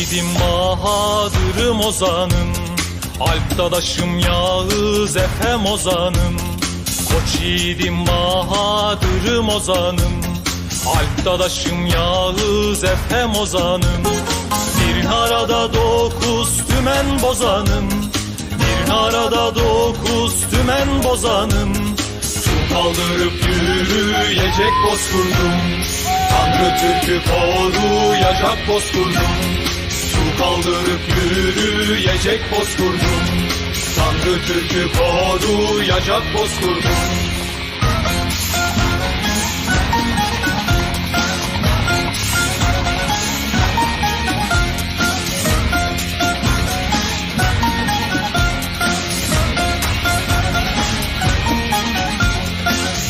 yiğidim Bahadır'ım ozanım. Alp dadaşım Yağız Efem ozanım. Koç yiğidim Bahadır'ım ozanım. Alp dadaşım Yağız Efem ozanım. Bir arada dokuz tümen bozanım. Bir arada dokuz tümen bozanım. Su kaldırıp yürüyecek bozkurdum. Tanrı Türk'ü koruyacak bozkurdum kaldırıp yürüyecek bozkurdum. Tanrı Türk'ü koruyacak bozkurdum.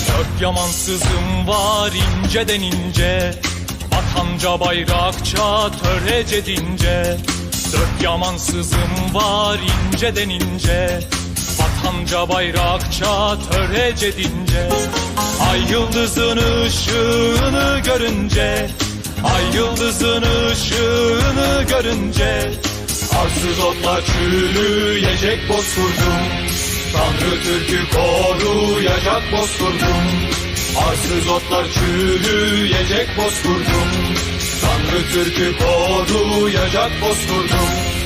Dört yamansızım var inceden ince Vatanca bayrakça törece dince. Dört yamansızım var ince Vatanca bayrakça törece dince. Ay yıldızın ışığını görünce. Ay yıldızın ışığını görünce. Arsız otlar çürüyecek bozkurdum. Tanrı Türk'ü koruyacak bozkurdum Arsız otlar çürüyecek bozkurdum. Tanrı Türk'ü koruyacak bozkurdum